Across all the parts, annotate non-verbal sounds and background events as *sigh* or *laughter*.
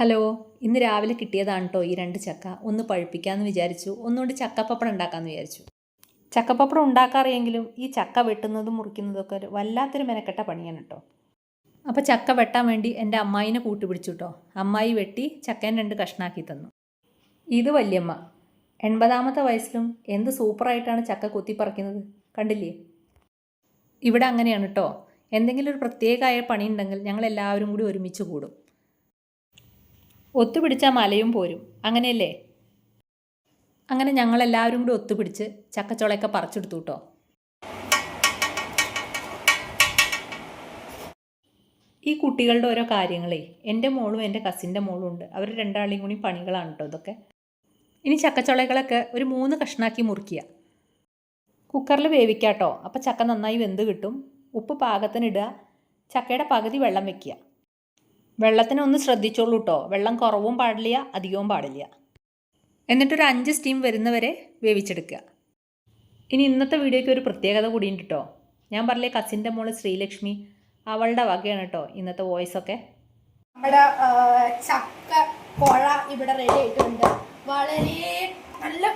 Hello ഇന്ന് രാവിലെ കിട്ടിയതാണ് കേട്ടോ ഈ രണ്ട് ചക്ക. ഒന്ന് പഴുപ്പിക്കാമെന്ന് വിചാരിച്ചു ഒന്നുകൊണ്ട് ചക്കപ്പപ്പടം ഉണ്ടാക്കാമെന്ന് വിചാരിച്ചു. ചക്കപ്പപ്പടം ഉണ്ടാക്കാറിയെങ്കിലും ഈ ചക്ക വെട്ടുന്നതും മുറിക്കുന്നതും ഒക്കെ ഒരു വല്ലാത്തൊരു മെനക്കെട്ട പണിയാണ് കേട്ടോ അപ്പോൾ ചക്ക വെട്ടാൻ വേണ്ടി എന്റെ അമ്മായിനെ കൂട്ടുപിടിച്ചു കേട്ടോ അമ്മായി വെട്ടി ചക്കേൻ രണ്ട് കഷ്ണാക്കി തന്നു. ഇത് വല്യമ്മ. എൺപതാമത്തെ വയസ്സിലും എന്ത് സൂപ്പറായിട്ടാണ് ചക്ക കുത്തിപ്പറിക്കുന്നത്? കണ്ടില്ലേ? ഇവിടെ അങ്ങനെയാണ് കേട്ടോ എന്തെങ്കിലും ഒരു പ്രത്യേകമായ പണി ഉണ്ടെങ്കിൽ ഞങ്ങൾ എല്ലാവരും കൂടി ഒരുമിച്ച് കൂടും. ഒത്തുപിടിച്ചാൽ മലയും പോരും. അങ്ങനെയല്ലേ? അങ്ങനെ ഞങ്ങളെല്ലാവരും കൂടി ഒത്തുപിടിച്ച് ചക്കച്ചോളയൊക്കെ പറിച്ചെടുത്തു കേട്ടോ. ഈ കുട്ടികളുടെ ഓരോ കാര്യങ്ങളേ എന്റെ മോളും എന്റെ കസിന്റെ മോളും ഉണ്ട്. അവർ രണ്ടാളെയും കൂടി പണികളാണ് കേട്ടോ ഇതൊക്കെ. ഇനി ചക്കച്ചോളകളൊക്കെ ഒരു മൂന്ന് കഷ്ണാക്കി മുറിക്കുക കുക്കറിൽ വേവിക്കാട്ടോ. അപ്പോൾ ചക്ക നന്നായി വെന്ത് കിട്ടും. ഉപ്പ് പാകത്തിനിടുക ചക്കയുടെ പകുതി വെള്ളം വെക്കുക. വെള്ളത്തിന് ഒന്ന് ശ്രദ്ധിച്ചോളൂ കേട്ടോ വെള്ളം കുറവും പാടില്ല അധികവും പാടില്ല. എന്നിട്ടൊരു അഞ്ച് സ്റ്റീം വരുന്നവരെ വേവിച്ചെടുക്കുക. ഇനി ഇന്നത്തെ വീഡിയോയ്ക്ക് ഒരു പ്രത്യേകത കൂടിയുണ്ട് കേട്ടോ ഞാൻ പറഞ്ഞില്ലേ കസിന്റെ മോൾ ശ്രീലക്ഷ്മി അവളുടെ വകയാണ് കേട്ടോ ഇന്നത്തെ വോയിസ് ഒക്കെ. നമ്മുടെ ചക്ക കുഴ ഇവിടെ റെഡി ആയിട്ടുണ്ട്. വളരെ നല്ല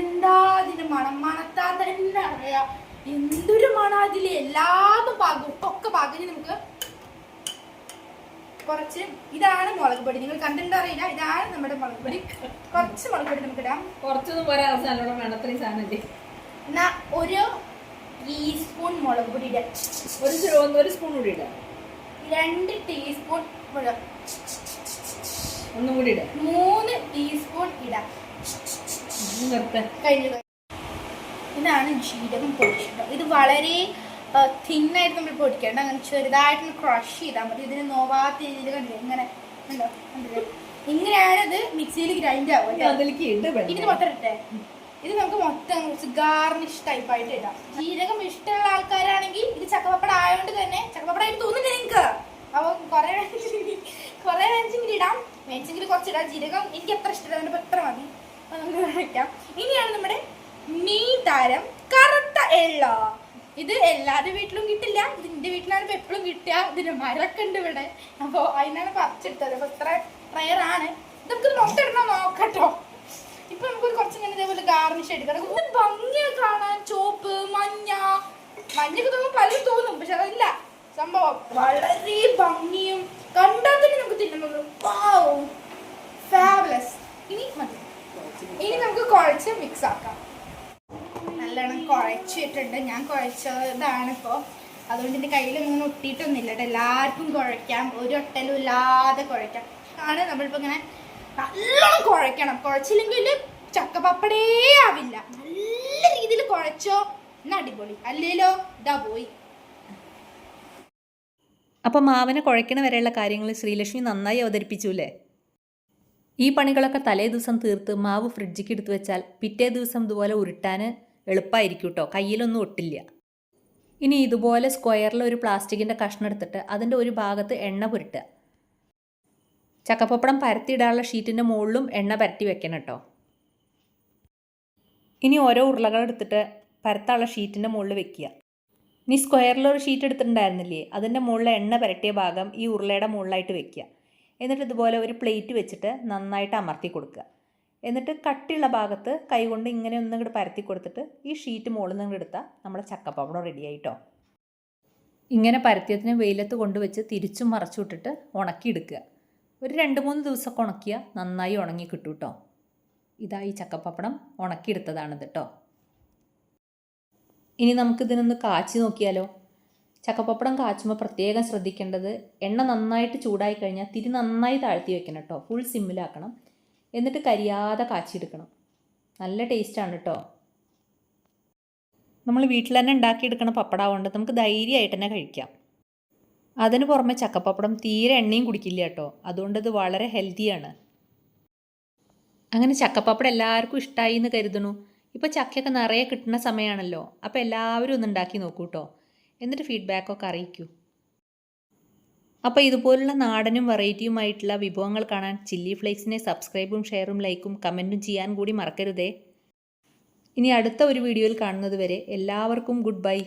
എന്താ അതിന് മണം? മണത്താൻ തന്നെ അറിയാം. എന്തൊരു മണം അതിൽ എല്ലാതും പാകും. ഒക്കെ പാകിന് നമുക്ക് കുറച്ച് ഇതാണ് മുളക് പൊടി. നിങ്ങൾ കണ്ടിട്ടുണ്ടോ അറിയില്ല. ഇതാണ് നമ്മുടെ മുളക് പൊടി. കുറച്ച് മുളക് പൊടി നമുക്ക് ഇടാം. കുറച്ചൊന്നും പോരാ നല്ലോണം വേണം അത്രയും സാധനം എന്നാ ഒരു ടീസ്പൂൺ മുളക് പൊടി ഇടാം. ഒരു ഒരു സ്പൂൺ കൂടി ഇടാം. രണ്ട് ടീസ്പൂൺ മുളക്. ഒന്നും കൂടി ഇടാം. മൂന്ന് ടീസ്പൂൺ ഇടാം. കഴിഞ്ഞു. ഇതാണ് ജീരകം പൊടിച്ചിട്ട് ഇത് വളരെ തിന്നായിട്ട് നമ്മൾ പൊടിക്കേണ്ട അങ്ങനെ ചെറുതായിട്ട് ക്രഷ് ചെയ്താൽ മതി. ഇതിന് നോവാത്ത രീതിയിൽ കണ്ടില്ലേ? ഇങ്ങനെ ഉണ്ടോ? കണ്ടില്ലേ? ഇങ്ങനെയാണ് ഇത് മിക്സിയിൽ ഗ്രൈൻഡ് ഇട്ട് ഇതിന് മൊത്തം ഇട്ടേ ഇത് നമുക്ക് മൊത്തം കുറച്ച് ഗാർണിഷ് ടൈപ്പ് ആയിട്ട് ഇടാം. ജീരകം ഇഷ്ടമുള്ള ആൾക്കാരാണെങ്കിൽ ഇത് ചക്കപ്പപ്പട ആയതുകൊണ്ട് തന്നെ ചക്കപ്പപ്പടായിട്ട് തോന്നുന്നില്ല നിങ്ങൾക്ക് അപ്പോൾ കുറെ *laughs* കുറെ വേണമെങ്കിൽ ഇടാം. വേണമെങ്കിൽ കുറച്ച് ഇടാം. ജീരകം എനിക്ക് എത്ര ഇഷ്ടമില്ല അതിന്റെ എത്ര മതി. നമുക്ക് ഇനിയാണ് നമ്മുടെ മീൻ താരം കറുത്ത എള്ള. ഇത് എല്ലാവരുടെ വീട്ടിലും കിട്ടില്ല. ഇത് എന്റെ വീട്ടിലാണ് ഇപ്പോൾ എപ്പോഴും കിട്ടുക. ഇതിന് മരമൊക്കെ ഉണ്ട് ഇവിടെ. അപ്പോൾ അതിനാണ് പറിച്ചെടുത്തത്. അപ്പോൾ ഇത്ര റയറാണ് നമുക്ക് ഇടണോ? നോക്കട്ടോ. ഇപ്പൊ നമുക്ക് കുറച്ച് ഇങ്ങനെ ഇതേപോലെ ഗാർണിഷ് എടുക്കണം. ഇത് ഭംഗിയാ കാണാൻ. ചോപ്പ് മഞ്ഞ. മഞ്ഞൊക്കെ തോന്നുമ്പോൾ പലരും തോന്നും പക്ഷെ അതല്ല. സംഭവം വളരെ ഭംഗിയും. കണ്ടാൽ തന്നെ നമുക്ക് തിന്നുന്നു ഇനി മതി. ഇനി നമുക്ക് കുഴച്ച് മിക്സ് ആക്കാം. നല്ലോണം കുഴച്ചിട്ടുണ്ട്. ഞാൻ കുഴച്ചതാണ് ഇപ്പോൾ അതുകൊണ്ട് എന്റെ കയ്യിലൊന്നും ഒട്ടിയിട്ടൊന്നുമില്ല എല്ലാവർക്കും കുഴയ്ക്കാം. ഒരു ഒട്ടലും ഇല്ലാതെ കുഴയ്ക്കാം. ആണ് നമ്മളിപ്പോൾ ഇങ്ങനെ നല്ലോണം കുഴയ്ക്കണം. കുഴച്ചില്ലെങ്കിൽ ചക്കപ്പപ്പടേ ആവില്ല. നല്ല രീതിയിൽ കുഴച്ചോ അടിപൊളി. അല്ലേലോ ഇതാ പോയി. അപ്പം മാവനെ കുഴയ്ക്കണ വരെയുള്ള കാര്യങ്ങൾ ശ്രീലക്ഷ്മി നന്നായി അവതരിപ്പിച്ചു അല്ലേ? ഈ പണികളൊക്കെ തലേ ദിവസം തീർത്ത് മാവ് ഫ്രിഡ്ജിക്ക് എടുത്തു വെച്ചാൽ പിറ്റേ ദിവസം ഇതുപോലെ ഉരുട്ടാൻ എളുപ്പമായിരിക്കും കേട്ടോ കയ്യിലൊന്നും ഒട്ടില്ല. ഇനി ഇതുപോലെ സ്ക്വയറിൽ ഒരു പ്ലാസ്റ്റിക്കിന്റെ കഷ്ണം എടുത്തിട്ട് അതിന്റെ ഒരു ഭാഗത്ത് എണ്ണ പുരട്ടുക. ചക്കപ്പപ്പടം പരത്തിയിടാനുള്ള ഷീറ്റിന്റെ മുകളിലും എണ്ണ പരത്തി വെക്കണം കേട്ടോ ഇനി ഓരോ ഉരുളകൾ എടുത്തിട്ട് പരത്താനുള്ള ഷീറ്റിന്റെ മുകളിൽ വെക്കുക. ഇനി സ്ക്വയറിൽ ഒരു ഷീറ്റ് എടുത്തിട്ടുണ്ടായിരുന്നില്ലേ? അതിന്റെ മുകളിൽ എണ്ണ പരട്ടിയ ഭാഗം ഈ ഉരുളയുടെ മുകളിലായിട്ട് വെക്കുക. എന്നിട്ട് ഇതുപോലെ ഒരു പ്ലേറ്റ് വെച്ചിട്ട് നന്നായിട്ട് അമർത്തി കൊടുക്കുക. എന്നിട്ട് കട്ടിയുള്ള ഭാഗത്ത് കൈകൊണ്ട് ഇങ്ങനെ ഒന്ന് ഇങ്ങോട്ട് പരത്തി കൊടുത്തിട്ട് ഈ ഷീറ്റ് മുകളിൽ നിന്ന് എടുത്താൽ നമ്മുടെ ചക്കപ്പപ്പടം റെഡി ആയിട്ടോ. ഇങ്ങനെ പരത്തിയതിന് വെയിലത്ത് കൊണ്ടുവച്ച് തിരിച്ചും മറച്ചു വിട്ടിട്ട് ഉണക്കിയെടുക്കുക ഒരു രണ്ട് മൂന്ന് ദിവസമൊക്കെ ഉണക്കിയാൽ നന്നായി ഉണങ്ങി കിട്ടും കേട്ടോ ഇതാ ഈ ചക്കപ്പപ്പടം ഉണക്കിയെടുത്തതാണിത് കേട്ടോ ഇനി നമുക്കിതിനൊന്ന് കാച്ചി നോക്കിയാലോ? ചക്കപ്പപ്പടം കാച്ചുമ്പോൾ പ്രത്യേകം ശ്രദ്ധിക്കേണ്ടത് എണ്ണ നന്നായിട്ട് ചൂടായി കഴിഞ്ഞാൽ തിരി നന്നായി താഴ്ത്തി വെക്കണം കേട്ടോ ഫുൾ സിമ്മിലാക്കണം എന്നിട്ട് കരിയാതെ കാച്ചിയെടുക്കണം. നല്ല ടേസ്റ്റാണ് കേട്ടോ നമ്മൾ വീട്ടിൽ തന്നെ ഉണ്ടാക്കിയെടുക്കണ പപ്പടാവുകൊണ്ട് നമുക്ക് ധൈര്യമായിട്ട് തന്നെ കഴിക്കാം. അതിന് പുറമെ ചക്കപ്പപ്പടം തീരെ എണ്ണയും കുടിക്കില്ല കേട്ടോ അതുകൊണ്ട് ഇത് വളരെ ഹെൽത്തിയാണ് അങ്ങനെ ചക്കപ്പപ്പടം എല്ലാവർക്കും ഇഷ്ടമായി എന്ന് കരുതണു ഇപ്പോൾ ചക്കയൊക്കെ നിറയെ കിട്ടുന്ന സമയമാണല്ലോ അപ്പോൾ എല്ലാവരും ഒന്ന് ഉണ്ടാക്കി നോക്കൂ കേട്ടോ എന്നിട്ട് ഫീഡ്ബാക്കൊക്കെ അറിയിക്കൂ. അപ്പോൾ ഇതുപോലുള്ള നാടനും വെറൈറ്റിയുമായിട്ടുള്ള വിഭവങ്ങൾ കാണാൻ ചില്ലി ഫ്ലേക്സിനെ സബ്സ്ക്രൈബും ഷെയറും ലൈക്കും കമന്റും ചെയ്യാൻ കൂടി മറക്കരുതേ. ഇനി അടുത്ത ഒരു വീഡിയോയിൽ കാണുന്നത് വരെ എല്ലാവർക്കും ഗുഡ് ബൈ.